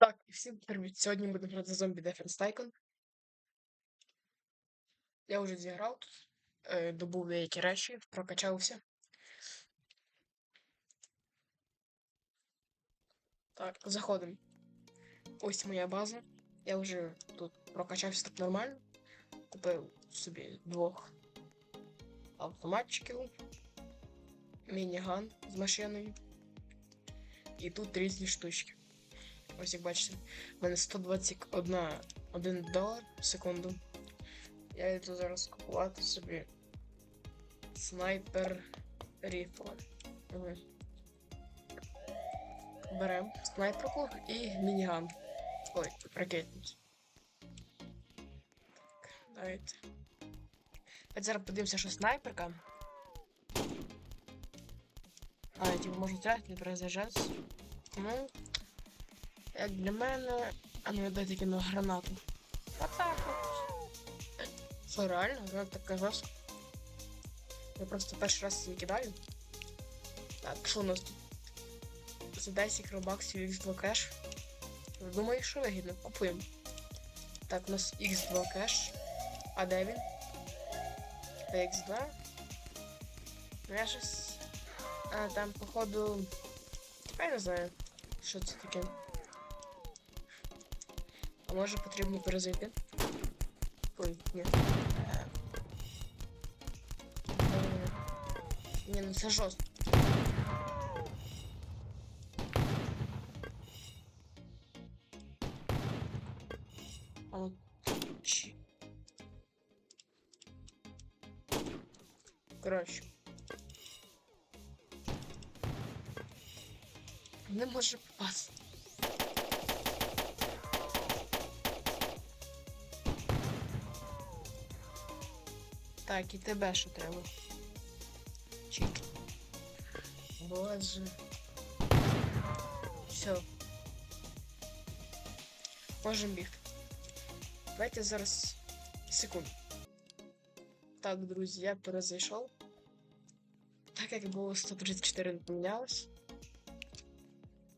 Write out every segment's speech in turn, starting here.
Так, і всім привіт. Сьогодні будемо грати Zombie Defense Tycoon. Я вже зіграв тут, е, добув деякі речі, прокачався. Так, заходимо. Ось моя база. Я вже тут прокачався так нормально. Купив собі двох автоматчиків, мініган з машиною. І тут різні штучки. Ось як бачите, в мене 121 1 долар в секунду. Я йду зараз купувати собі снайпер ріфл. Беремо снайперку і мініган. Ой, ракетницю. Так, давайте. От зараз подивимося, що снайперка. А, я типу можу взяти, не перезаряджатися. Ну, як для мене. А я дайте кину гранату. Отак от. Що реально? Вона така жорстка. Я просто перший раз її кидаю. Так, що у нас тут? За 10 робаксів X2 кеш. Думаю, що вигідно. Купуємо. Так, у нас X2 кеш. А де він? X2. Ну, Я щось. А, там, походу. Я не знаю, що це таке. А може потрібно перезайти? Ой, ні. Е, Ні, ну це жорстко. А ну, чи... Коротше. Не може попасти. Так, і тебе що треба. Чик. Боже. Все. Можем бігти. Давайте зараз секунду. Так, друзі, я перезайшов. Так як було 134 не помінялось.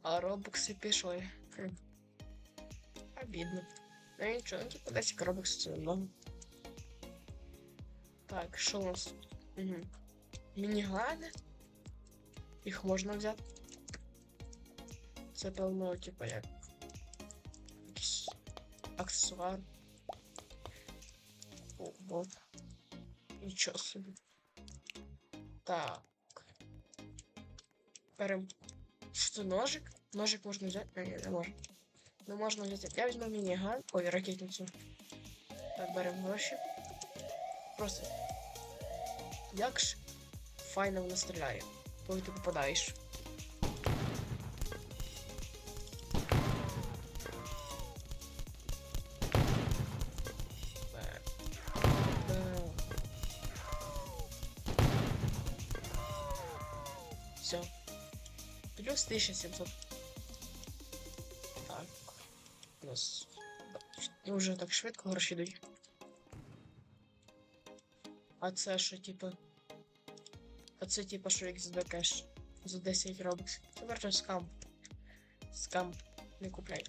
А робокси пішли. Хм. Обідно. Ну нічого, ну типу 10 робоксів це много. Так, що у нас? Угу. Мінігани. Їх можна взяти. Це певно, типу, як. Якийсь аксесуар. О, вот. Нічого собі. Так. Берем. Що це ножик? Ножик можна взяти? Ні, не можна. Не можна взяти. Я візьму мініган. Ой, ракетницю. Так, беремо гроші. Просто. Як ж файно вона стріляє, коли ти попадаєш. Все. Плюс 1700. Так. У нас ну, так швидко гроші йдуть. А це що, типу. А це типу, що XD кеш за 10 робокс. Це варто скам. Скам. Не купляй.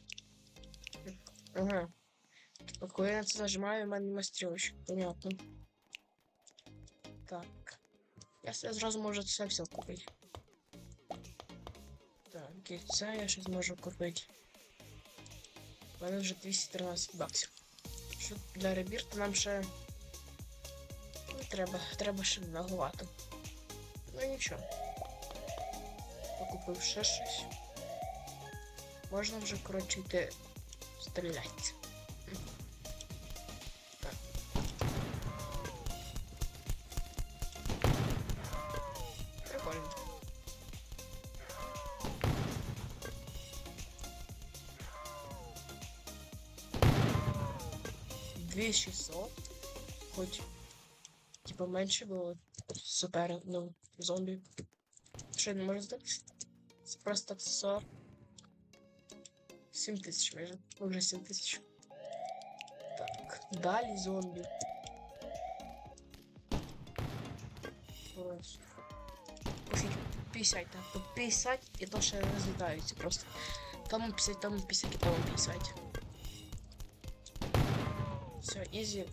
Ага. От коли я на це нажимаю, в мене нема стрілочок. Понятно. Так. Я себе зразу можу це все купити. Так, це я ще зможу купити. У мене вже 213 баксів. Що для ребірта нам ще. Треба, треба ще многовато. Ну нічого. Покупив ще щось. Можна вже, коротше, йти стріляти. Прикольно. Дві 600. Хоч Типа менше було супер, ну, зомбі. Що не можу здати? Це просто аксесуар. 7 тисяч майже. Уже 7 тисяч. Так, далі зомбі. Ось. Ось 50, так, по 50 і то ще розлітаються просто. Тому 50, тому 50, тому 50. Все, ізі.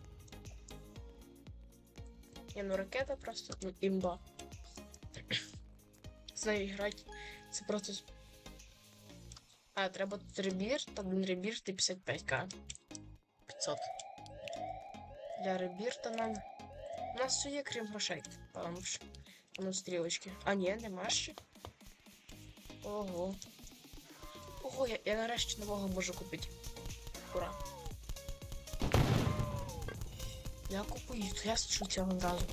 Не, ну ракета просто ну, імба. З нею грати. Це просто. А, треба ребір, та один ребір ти 55к. 500. Для ребірта нам. У нас все є, крім грошей. Там ж. Там стрілочки. А ні, нема ще. Ого. Ого, я, я нарешті нового можу купити. Ура. Я купую, я слышу цього одразу.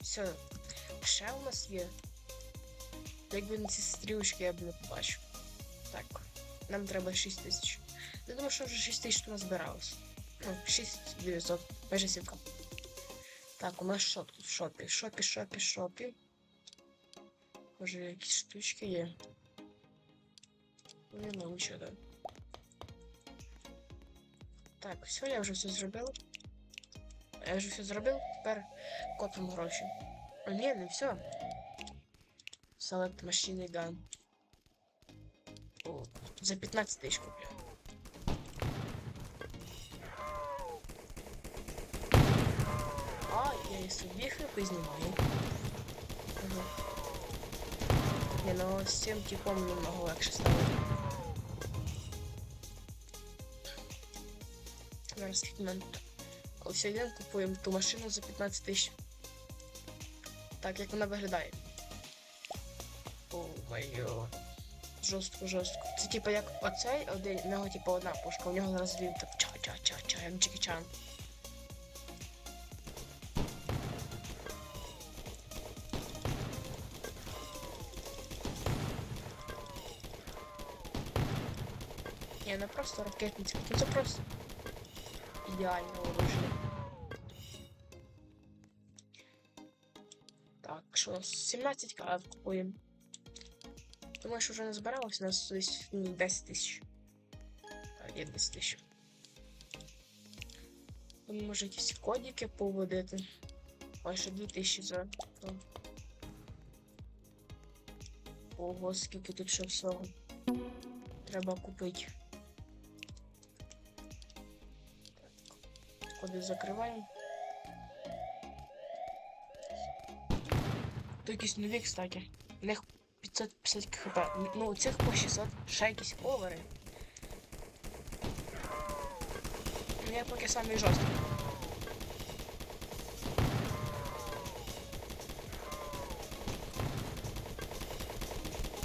Все. Ще у нас є. Якби на ці стрілочки я б не побачив. Так. Нам треба 6 тисяч. Я думаю, що вже 6 тисяч тут збиралось. Ну, 6 900. Майже 7 Так, у нас що тут в шопі? Шопі, шопі, шопі. Може якісь штучки є. Не ну, нічого, да. Так, все, я вже все зробив. Я вже все зробив, тепер копимо гроші. А ні, не все. Select Machine Gun. О, за 15 тисяч куплю. А, я і собі хрипи знімаю. Не, ну з цим типом намного легше стало. Зараз момент. Коли сьогодні купуємо ту машину за 15 тисяч. Так, як вона виглядає. О, майо. Жорстко, жорстко. Це типу як оцей, один, у нього типу одна пушка, у нього зараз він так ча-ча-ча-ча, як Джекі Чан. Ні, не просто ракетниця, ну це просто ідеальне оружие. Так, що, 17к купуємо. Думаю, що вже не збиралося, у нас десь 10 тисяч. Так, є 10 тисяч. Ну, Може якісь кодики поводити. Ой, ще 2000 за. Ого, скільки тут ще всього. Треба купити. Так. Коди закриваємо. То якісь нові, кстати. У них 550 хп. Ну, у цих по 600 ще якісь овери. Ну, я поки самий жорсткий.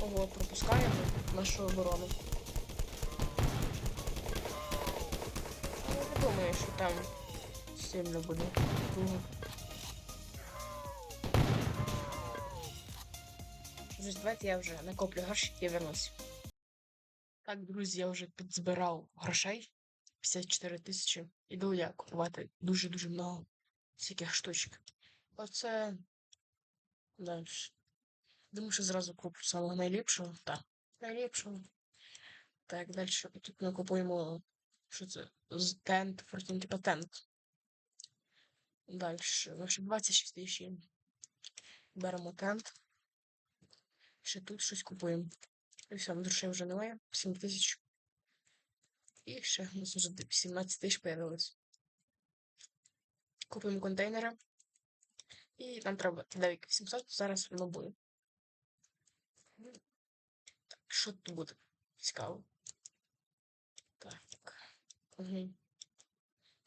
Ого, пропускаємо нашу оборону. Але не думаю, що там сильно буде. Вже давайте я вже накоплю гроші і вернусь. Так, друзі, я вже підзбирав грошей 54 тисячі. Іду я купувати дуже-дуже много всяких штучок. Оце. Далі. Думаю, що зразу куплю самого найліпшого. Так, найліпшого. Так, далі тут ми купуємо. Що це? Тент, фортін, типа тент. Далі. Ще 26 тисяч. Беремо тент. Ще тут щось купуємо. І все, грошей вже немає. 7 тисяч. І ще у нас вже 17 тисяч появилось. Купуємо контейнери. І нам треба 9800, зараз воно буде. Так, що тут буде? Цікаво. Так. Угу.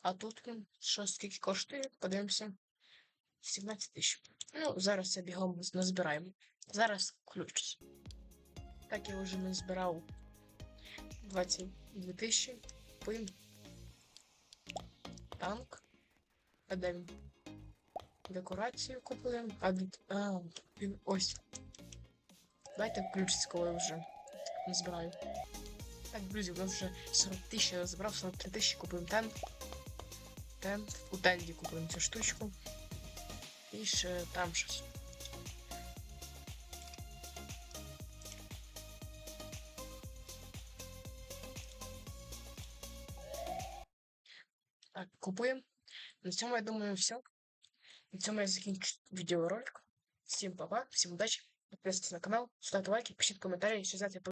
А тут що скільки коштує? Подивимося. 17 тисяч. Ну, зараз це бігом назбираємо. Зараз включусь. Так я вже назбирав 22 тисячі. Купуємо. Танк. А де він? Декорацію купуємо. А, а ось. Дайте включиться, коли я вже назбираю. Так, друзі, у нас вже 40 тисяч я забрав, 43 тисячі купуємо тент. Тент. У тенді купуємо цю штучку. І ще там щось. Так, купуємо. На цьому, я думаю, все. На цьому я закінчу відеоролик. Всім па-па, всім удачі. Підписуйтесь на канал, ставте лайки, пишіть коментарі, що знаєте